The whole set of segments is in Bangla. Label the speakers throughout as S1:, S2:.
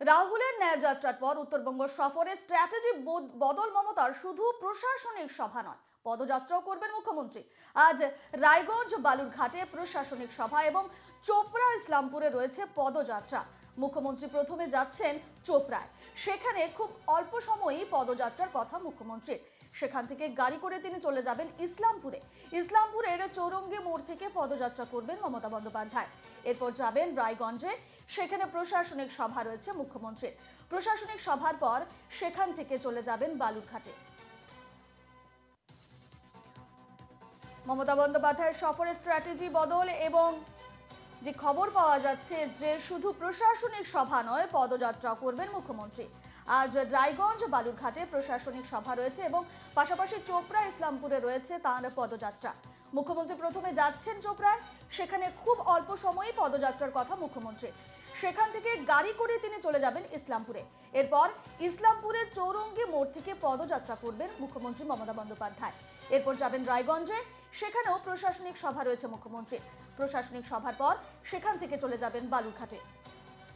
S1: রাহুলের ন্যায় যাত্রার পর উত্তরবঙ্গ সফরে স্ট্র্যাটেজি বদ- বদল মমতার শুধু প্রশাসনিক সভা নয়, পদযাত্রাও করবেন মুখ্যমন্ত্রী। আজ রায়গঞ্জ বালুরঘাটে প্রশাসনিক সভা এবং চোপড়া ইসলামপুরে রয়েছে পদযাত্রা। মুখ্যমন্ত্রী প্রথমে যাচ্ছেন চোপড়ায়। সেখানে খুব অল্প সময়ই পদযাত্রার কথা মুখ্যমন্ত্রীর সেখান থেকে গাড়ি করে তিনি চলে যাবেন ইসলামপুরে। ইসলামপুরের চৌরঙ্গি মোড় থেকে পদযাত্রা করবেন মমতা বন্দ্যোপাধ্যায়। এরপর যাবেন রায়গঞ্জে। সেখানে প্রশাসনিক সভা রয়েছে মুখ্যমন্ত্রীর। প্রশাসনিক সভার পর সেখান থেকে চলে যাবেন বালুরঘাটে। মমতা বন্দ্যোপাধ্যায়ের সফরের স্ট্র্যাটেজি বদল এবং যে খবর পাওয়া যাচ্ছে যে শুধু প্রশাসনিক সভা নয় পদযাত্রা করবেন মুখ্যমন্ত্রী। আজ রায়গঞ্জ, বালুরঘাটে প্রশাসনিক সভা রয়েছে এবং পাশাপাশি চোপড়া, ইসলামপুরে রয়েছে তাঁর পদযাত্রা। মুখ্যমন্ত্রী প্রথমে যাচ্ছেন চোপড়ায়, সেখানে খুব অল্প সময়ই পদযাত্রার কথা মুখ্যমন্ত্রী। সেখান থেকে গাড়ি করে তিনি চলে যাবেন ইসলামপুরে। এরপর ইসলামপুরের চৌরঙ্গি মোড় থেকে পদযাত্রা করবেন মুখ্যমন্ত্রী মমতা বন্দ্যোপাধ্যায়। এরপর যাবেন রায়গঞ্জে, সেখানেও প্রশাসনিক সভা রয়েছে মুখ্যমন্ত্রী প্রশাসনিক সভার পর সেখান থেকে চলে যাবেন বালুরঘাটে।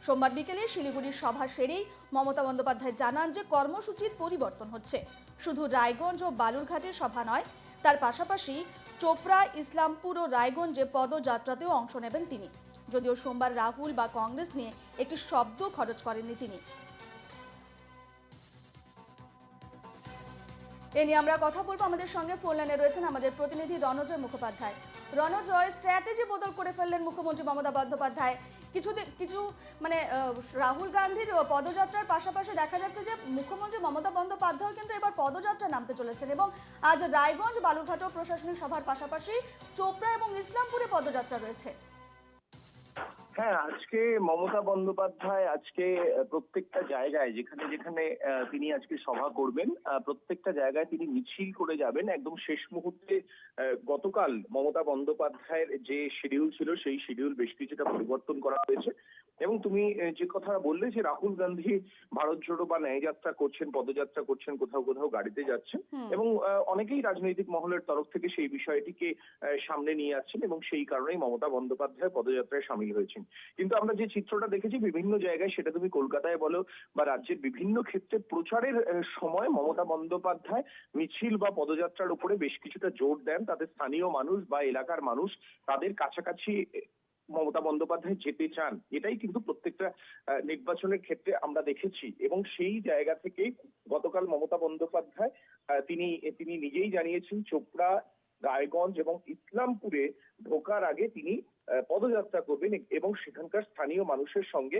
S1: সোমবার বিকেলে শিলিগুড়ির সভা সেরেই মমতা বন্দ্যোপাধ্যায় জানান যে কর্মসূচির পরিবর্তন হচ্ছে। শুধু রায়গঞ্জ ও বালুরঘাটের সভা নয়, তার পাশাপাশি চোপড়া, ইসলামপুর ও রায়গঞ্জে পদযাত্রাতেও অংশ নেবেন তিনি। যদিও সোমবার রাহুল বা কংগ্রেস নিয়ে একটি শব্দ খরচ করেননি তিনি। এ নিয়ে আমরা কথা বলব। আমাদের সঙ্গে ফোন লাইনে রয়েছেন আমাদের প্রতিনিধি রণজয় মুখোপাধ্যায়। রণজয় স্ট্র্যাটেজি বদল করে ফেললেন মুখ্যমন্ত্রী মমতা বন্দ্যোপাধ্যায়। কিছু কিছু মানে রাহুল গান্ধীর পদযাত্রার পাশাপাশি দেখা যাচ্ছে যে মুখ্যমন্ত্রী মমতা বন্দ্যোপাধ্যায় কিন্তু এবার পদযাত্রা নামতে চলেছেন এবং আজ রায়গঞ্জ বালুরঘাটও প্রশাসনিক সভার পাশাপাশি চোপড়া এবং ইসলামপুরে পদযাত্রা রয়েছে।
S2: হ্যাঁ আজকে মমতা বন্দ্যোপাধ্যায় আজকে প্রত্যেকটা জায়গায় যেখানে যেখানে তিনি আজকে সভা করবেন প্রত্যেকটা জায়গায় তিনি মিছিল করে যাবেন। একদম শেষ মুহূর্তে গতকাল মমতা বন্দ্যোপাধ্যায়ের যে শিডিউল ছিল, সেই শিডিউল বেশ কিছুটা পরিবর্তন করা হয়েছে। এবং তুমি যে কথা বললে যে রাহুল গান্ধী ভারত জোড়ো বা ন্যায় যাত্রা করছেন পদযাত্রা করছেন কোথাও কোথাও গাড়িতে যাচ্ছেন এবং অনেকেই রাজনৈতিক মহলের তরফ থেকে সেই বিষয়টিকে সামনে নিয়ে আসছেন এবং সেই কারণেই মমতা বন্দ্যোপাধ্যায় পদযাত্রায় সামিল হয়েছেন। কিন্তু আমরা যে চিত্রটা দেখেছি বিভিন্ন জায়গায় সেটা তুমি কলকাতায় বলো বা রাজ্যের বিভিন্ন ক্ষেত্রে প্রচারের সময় মমতা বন্দ্যোপাধ্যায় মিছিল বা পদযাত্রার উপরে বেশ কিছুটা জোর দেন। তাদের স্থানীয় মানুষ বা এলাকার মানুষ তাদের কাছাকাছি মমতা বন্দ্যোপাধ্যায় যেতে চান এটাই কিন্তু প্রত্যেকটা নির্বাচনের ক্ষেত্রে আমরা দেখেছি। এবং সেই জায়গা থেকেই গতকাল মমতা বন্দ্যোপাধ্যায় তিনি তিনি নিজেই জানিয়েছেন চোপড়া রায়গঞ্জ এবং ইসলামপুরে ঢোকার আগে তিনি পদযাত্রা করবেন এবং সেখানকার স্থানীয় মানুষের সঙ্গে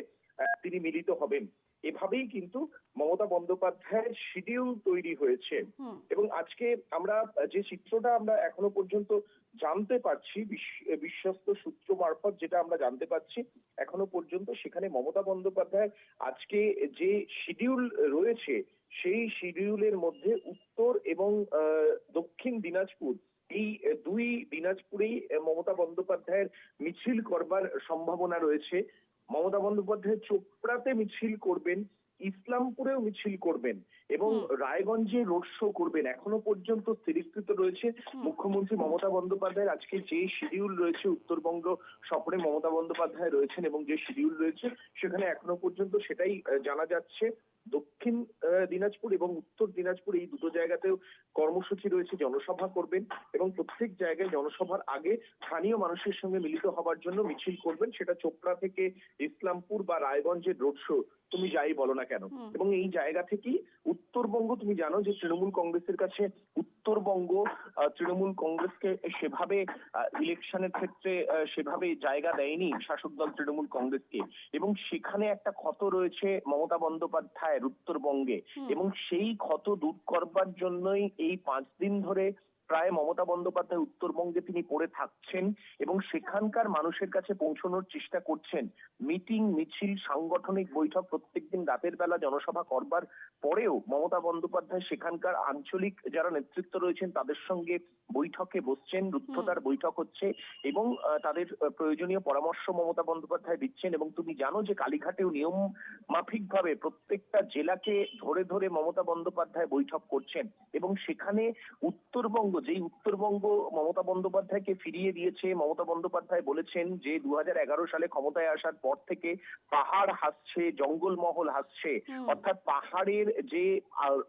S2: তিনি মিলিত হবেন। এভাবেই কিন্তু মমতা বন্দ্যোপাধ্যায়ের শিডিউল তৈরি হয়েছে। এবং আজকে আমরা যে চিত্রটা আমরা এখনও পর্যন্ত জানতে পারছি বিশ্বস্ত সূত্র মারফত যেটা আমরা জানতে পারছি, এখনও পর্যন্ত সেখানে মমতা বন্দ্যোপাধ্যায় আজকে যে শিডিউল রয়েছে, সেই শিডিউলের মধ্যে উত্তর এবং দক্ষিণ দিনাজপুর, এই দুই দিনাজপুরেই মমতা বন্দ্যোপাধ্যায়ের মিছিল করবার সম্ভাবনা রয়েছে। মমতা বন্দ্যোপাধ্যায় চোপড়াতে মিছিল করবেন, ইসলামপুরেও মিছিল করবেন। এবং রায়গঞ্জে রোড শো করবেন। এখনও পর্যন্ত স্থিরীকৃত রয়েছে মুখ্যমন্ত্রী মমতা বন্দ্যোপাধ্যায়ের। আজকে যে শিডিউল রয়েছে উত্তরবঙ্গ সফরে মমতা বন্দ্যোপাধ্যায় রয়েছেন এবং যে শিডিউল রয়েছে সেখানে এখনও পর্যন্ত সেটাই জানা যাচ্ছে। দক্ষিণ দিনাজপুর এবং উত্তর দিনাজপুর এই দুটো জায়গাতেও কর্মসূচি রয়েছে জনসভা করবেন এবং প্রত্যেক জায়গায় জনসভার আগে স্থানীয় মানুষের সঙ্গে মিলিত হবার জন্য মিছিল করবেন। সেটা চোপড়া থেকে ইসলামপুর বা রায়গঞ্জের রোড শো। তুমি যাই বলো না কেন। এবং এই জায়গা থেকেই উত্তরবঙ্গ তুমি জানো যে তৃণমূল কংগ্রেসের কাছে উত্তরবঙ্গ তৃণমূল কংগ্রেসকে সেভাবে ইলেকশনের ক্ষেত্রে সেভাবে জায়গা দেয়নি শাসক দল তৃণমূল কংগ্রেসকে। এবং সেখানে একটা ক্ষত রয়েছে মমতা বন্দ্যোপাধ্যায়ের উত্তরবঙ্গে। এবং সেই ক্ষত দূর করবার জন্যই এই পাঁচ দিন ধরে প্রায় মমতা বন্দ্যোপাধ্যায় উত্তরবঙ্গে তিনি পড়ে থাকছেন এবং সেখানকার মানুষের কাছে পৌঁছানোর চেষ্টা করছেন। মিটিং মিছিল সাংগঠনিক বৈঠক প্রত্যেকদিন রাতের বেলা জনসভা করবার পরেও মমতা বন্দ্যোপাধ্যায় সেখানকার আঞ্চলিক যারা নেতৃত্ব রয়েছেন তাদের সঙ্গে বৈঠকে বসছেন রুদ্ধতার বৈঠক হচ্ছে এবং তাদের প্রয়োজনীয় পরামর্শ মমতা বন্দ্যোপাধ্যায় দিচ্ছেন এবং তুমি জানো যে কালীঘাটেও নিয়ম মাফিক ভাবে প্রত্যেকটা জেলাকে ধরে ধরে মমতা বন্দ্যোপাধ্যায় বৈঠক করছেন এবং সেখানে উত্তরবঙ্গ যেই উত্তরবঙ্গ মমতা বন্দ্যোপাধ্যায়কে ফিরিয়ে দিয়েছে মমতা বন্দ্যোপাধ্যায় বলেছেন যে দু হাজার এগারো সালে ক্ষমতায় আসার পর থেকে পাহাড় হাসছে জঙ্গলমহল হাসছে। অর্থাৎ পাহাড়ের যে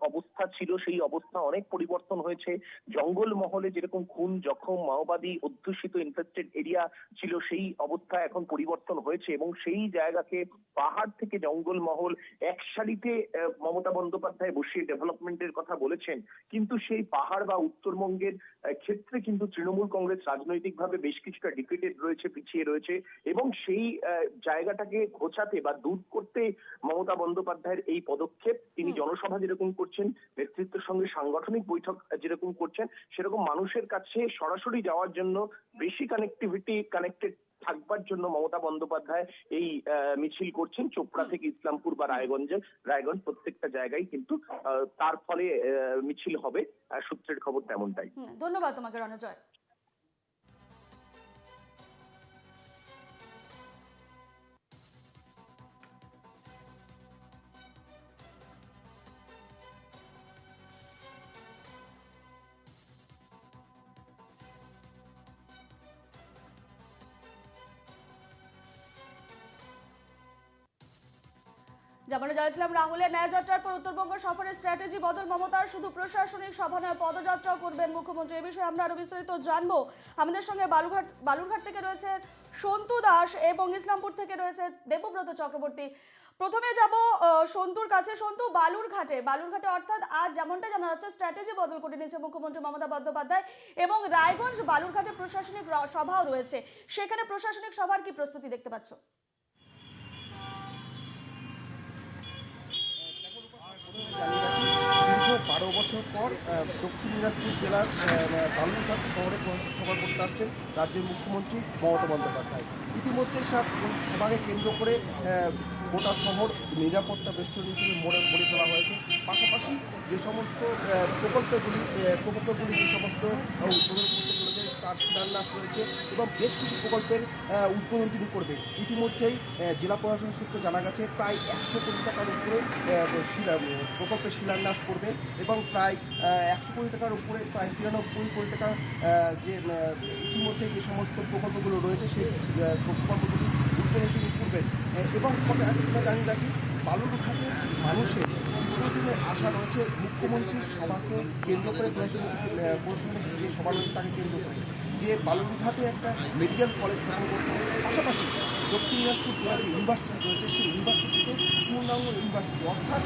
S2: অবস্থা ছিল সেই অবস্থা অনেক পরিবর্তন হয়েছে। জঙ্গলমহলে যেরকম খুন জখম মাওবাদী অধ্যুষিত ইনফেস্টেড এরিয়া ছিল সেই অবস্থা এখন পরিবর্তন হয়েছে এবং সেই জায়গাকে পাহাড় থেকে জঙ্গলমহল এক সারিতে মমতা বন্দ্যোপাধ্যায় বসিয়ে ডেভেলপমেন্টের কথা বলেছেন। কিন্তু সেই পাহাড় বা উত্তরবঙ্গের আহ, ক্ষেত্রে কিন্তু তৃণমূল কংগ্রেস রাজনৈতিকভাবে বেশ কিছুটা ডিফিটেড রয়েছে পিছিয়ে রয়েছে এবং সেই জায়গাটাকে ঘোচাতে বা দূর করতে মমতা বন্দ্যোপাধ্যায়ের এই পদক্ষেপ তিনি জনসভা যেরকম করছেন নেতৃত্বের সঙ্গে সাংগঠনিক বৈঠক যেরকম করছেন সেরকম মানুষের কাছে সরাসরি যাওয়ার জন্য বেশি কানেক্টিভিটি কানেক্টেড থাকবার জন্য মমতা বন্দ্যোপাধ্যায় এই আহ, মিছিল করছেন চোপড়া থেকে ইসলামপুর বা রায়গঞ্জে রায়গঞ্জ প্রত্যেকটা জায়গায় কিন্তু আহ, তার ফলে আহ, মিছিল হবে সূত্রের খবর তেমনটাই।
S1: ধন্যবাদ তোমাকে রণজয়। যেমন জানাচ্ছিলাম রাহুলের ন্যায় যাত্রার পর উত্তরবঙ্গ সফরের স্ট্র্যাটেজি বদল। মমতার শুধু প্রশাসনিক সভা নয়, পদযাত্রাও করবেন মুখ্যমন্ত্রী। এ বিষয়ে আমরা আরও বিস্তারিত জানব। আমাদের সঙ্গে বালুঘাট বালুরঘাট থেকে রয়েছে সন্তু দাস এবং ইসলামপুর থেকে রয়েছে দেবব্রত চক্রবর্তী। প্রথমে যাব সন্তুর কাছে। সন্তু, বালুরঘাটে বালুরঘাটে অর্থাৎ আজ যেমনটা জানা যাচ্ছে স্ট্র্যাটেজি বদল করে নিয়েছে মুখ্যমন্ত্রী মমতা বন্দ্যোপাধ্যায় এবং রায়গঞ্জ, বালুরঘাটে প্রশাসনিক সভাও রয়েছে। সেখানে প্রশাসনিক সভার কি প্রস্তুতি দেখতে পাচ্ছ?
S3: জানিয়ে রাখি, দীর্ঘ বারো বছর পর দক্ষিণ দিনাজপুর জেলার বালুরঘাট শহরে সভা করতে আসছেন রাজ্যের মুখ্যমন্ত্রী মমতা বন্দ্যোপাধ্যায়। ইতিমধ্যে সব সভাকে কেন্দ্র করে গোটা শহর নিরাপত্তা বেষ্টনী হিসেবে মোড়ে মোড়ে ফেলা হয়েছে। পাশাপাশি যে সমস্ত প্রকল্পগুলি প্রকল্পগুলি যে সমস্ত উদ্বোধন করতে তার শিলান্যাস রয়েছে এবং বেশ কিছু প্রকল্পের উদ্বোধন তিনি করবেন। ইতিমধ্যেই জেলা প্রশাসন সূত্রে জানা গেছে প্রায় একশো কোটি টাকার উপরে শিলা প্রকল্পের শিলান্যাস করবে এবং প্রায় একশো কোটি টাকার উপরে প্রায় তিরানব্বই কোটি টাকার যে ইতিমধ্যে যে সমস্ত প্রকল্পগুলো রয়েছে সেই প্রকল্পগুলি উদ্বোধন তিনি করবেন। এবং একটা জানিয়ে রাখি বালুরঘাটের মানুষের দীর্ঘদিনের আশা রয়েছে মুখ্যমন্ত্রীর সভাকে কেন্দ্র করে আহ, যে সভা রয়েছে তাকে কেন্দ্র করে। যে বালুরঘাটে একটা মেডিকেল কলেজ স্থাপন করতে হবে পাশাপাশি দক্ষিণ দিনাজপুর জেলা যে ইউনিভার্সিটি রয়েছে সেই ইউনিভার্সিটিতে পূর্ণাঙ্গ ইউনিভার্সিটি অর্থাৎ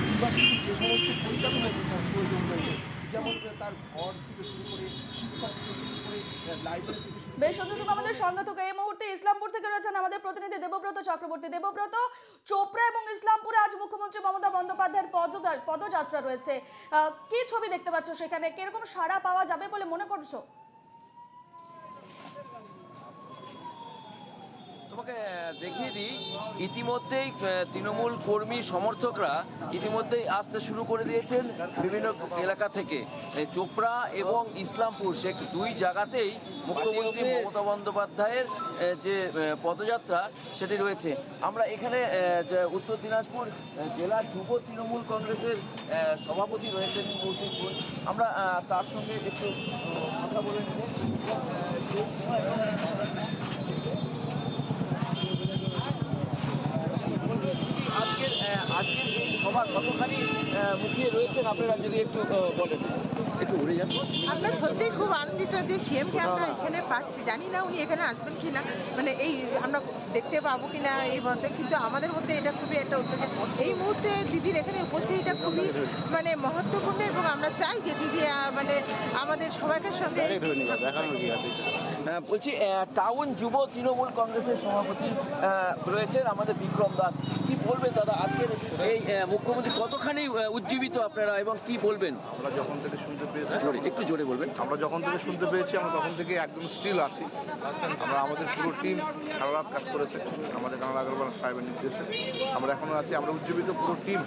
S3: ইউনিভার্সিটির যে সমস্ত পরিকাঠামো প্রয়োজন রয়েছে যেমন তার ঘর থেকে শুরু করে শিক্ষক থেকে শুরু
S1: বেশ সুন্দর তুমি আমাদের সঙ্গে থেকে এই মুহূর্তে ইসলামপুর থেকে রয়েছেন আমাদের প্রতিনিধি দেবব্রত চক্রবর্তী। দেবব্রত, চোপড়া এবং ইসলামপুরে আজ মুখ্যমন্ত্রী মমতা বন্দ্যোপাধ্যায়ের পদযা- পদযাত্রা রয়েছে। কি ছবি দেখতে পাচ্ছ সেখানে? কীরকম সাড়া পাওয়া যাবে বলে মনে করছ?
S4: তোমাকে দেখিয়ে দিই, ইতিমধ্যেই তৃণমূল কর্মী সমর্থকরা ইতিমধ্যেই আসতে শুরু করে দিয়েছেন বিভিন্ন এলাকা থেকে। চোপড়া এবং ইসলামপুর, সে দুই জায়গাতেই মুখ্যমন্ত্রী মমতা বন্দ্যোপাধ্যায়ের যে পদযাত্রা, সেটি রয়েছে। আমরা এখানে উত্তর দিনাজপুর জেলা যুব তৃণমূল কংগ্রেসের সভাপতি রয়েছেন কৌশিক আমরা তার সঙ্গে একটু কথা বলে নেব। আজকের আজকের এই সভা কতখানি মুখিয়ে রয়েছেন? আপনারা যদি একটু বলেন। একটু ঘুরে যান।
S5: আমরা সত্যিই খুব আনন্দিত যে সিএমকে আমরা এখানে পাচ্ছি। জানি না উনি এখানে আসবেন কিনা। মানে এই আমরা দেখতে পাবো কিনা এই মধ্যে কিন্তু আমাদের মধ্যে এটা খুবই একটা উত্তেজনা। এই মুহূর্তে দিদির এখানে উপস্থিতিটা খুবই মানে মহত্বপূর্ণ এবং আমরা চাই যে দিদি মানে আমাদের সবাইকে সঙ্গে
S4: বলছি টাউন যুব তৃণমূল কংগ্রেসের সভাপতি রয়েছেন আমাদের বিক্রম দাস। কি বলবেন দাদা আজকের এই মুখ্যমন্ত্রী কতখানি উজ্জীবিত আপনারা এবং কি বলবেন?
S6: আমরা যখন থেকে শুনতে পেয়েছি
S4: জোরে একটু জোরে বলবেন।
S6: আমরা যখন থেকে শুনতে পেয়েছি আমরা তখন থেকে একদম স্টিল আছি। আমরা আমাদের পুরো টিম সারা রাত কাজ করেছে। আমাদের কানাল আগরওয়াল সাহেবের নির্দেশে। আমরা এখনও আছি আমরা উজ্জীবিত পুরো টিম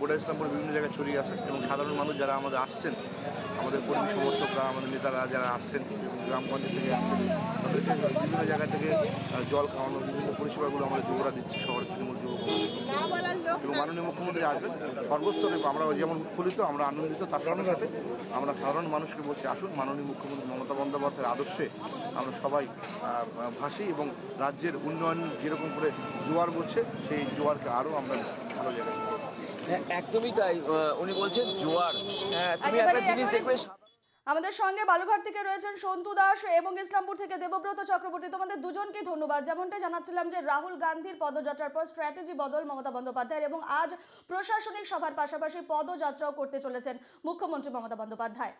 S6: গোটা ইসলামপুর বিভিন্ন জায়গায় ছড়িয়ে আছে এবং সাধারণ মানুষ যারা আমাদের আসছেন, আমাদের কর্মী সমর্থকরা, আমাদের নেতারা যারা আসছেন গ্রামগঞ্জ থেকে আসছেন, তাদেরকে বিভিন্ন জায়গা থেকে জল খাওয়ানো, বিভিন্ন পরিষেবাগুলো আমাদের যুবরা দিচ্ছে, শহরের তৃণমূল যুব এবং মাননীয় মুখ্যমন্ত্রী আসবেন। সর্বস্তরে আমরা যেমন উৎফুল্লিত আমরা আনন্দিত, তার সাথে সাথে আমরা সাধারণ মানুষকে বলছি, আসুন মাননীয় মুখ্যমন্ত্রী মমতা বন্দ্যোপাধ্যায়ের আদর্শে আমরা সবাই ভাসি এবং রাজ্যের উন্নয়ন যেরকম করে জোয়ার বলছে সেই জোয়ারকে আরও আমরা ভালো জায়গায়
S4: একদমই তাই। উনি বলছেন জোয়ার। হ্যাঁ, তুমি একটা জিনিস দেখবে
S1: আমাদের সঙ্গে বালুঘাট থেকে রয়েছেন সন্তু দাস এবং ইসলামপুর থেকে দেবব্রত চক্রবর্তী। তোমাদের দুজনকে ধন্যবাদ। যেমনটা জানাচ্ছিলাম যে রাহুল গান্ধীর পদযাত্রার পর স্ট্র্যাটেজি বদল মমতা বন্দ্যোপাধ্যায়ের এবং আজ প্রশাসনিক সভার পাশাপাশি পদযাত্রাও করতে চলেছেন মুখ্যমন্ত্রী মমতা বন্দ্যোপাধ্যায়।